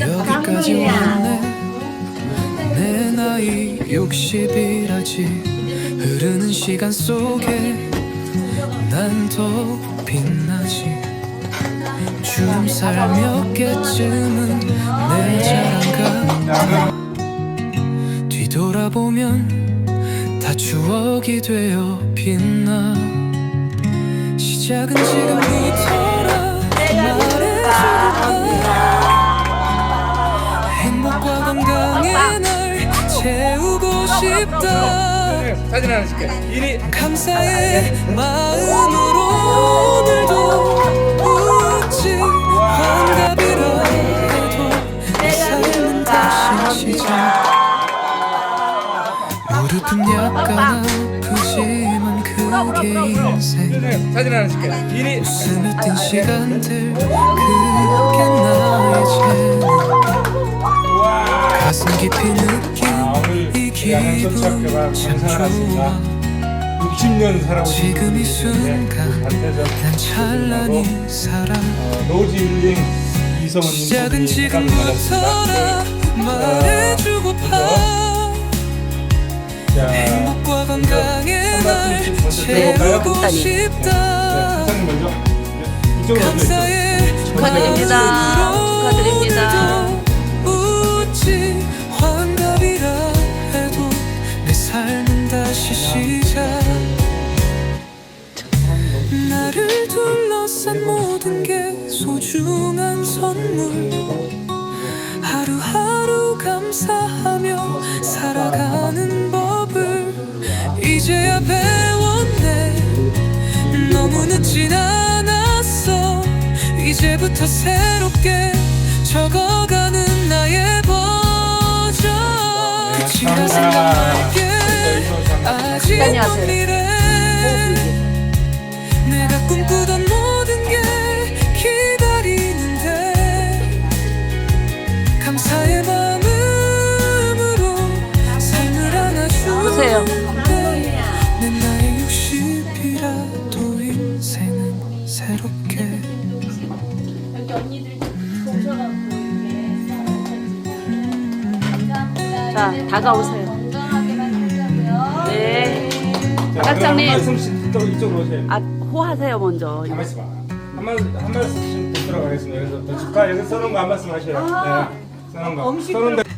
여기까지 왔네. 내 나이 60이라지. 흐르는 시간 속에 난 더 빛나지. 주름살 몇 개쯤은 내 자랑가 뒤돌아보면 다 추억이 되어 빛나. 시작은 지금부터 싶다 사진 하나 찍게. 이리 감사의 마음으로 오늘도 웃지 환갑이라 해도 내 삶은 다시 시작 무릎은 약간 아프지만 그게 인생 사진 하나 찍게. 이리 웃음을 띤 시간들 그게 나 기분 참 좋아 60년 살아오신 지금 이 순간 난 찬란히 살아 노지 힐링 이성훈님 시작은 지금부터라 말해주고파 행복과 건강에 날 채우고 싶다 네, 감사의 축하드립 소중한 선물. 하루하루 감사하며 살아가는 법을 이제야 배웠네 너무 늦진 않았어. 이제부터 새롭게 적어가는 나의 버전. 끝이라 생각할게. 아직 먼 안녕하세요. 미래 내가 꿈꾸던 감사의 마음으로 삶을 안아주는데 보세요. 내 나이 60이라도 인생은 새롭게 자, 다가오세요. 네. 자, 박장님. 한 말씀씩 또 이쪽으로 오세요. 아, 호하세요, 먼저. 한 말씀 한, 말, 한 말씀씩 듣도록 하겠습니다. 여기서 또 축하 여기 써놓은 거한 말씀 하셔요. 네. 써놓은 거. 거.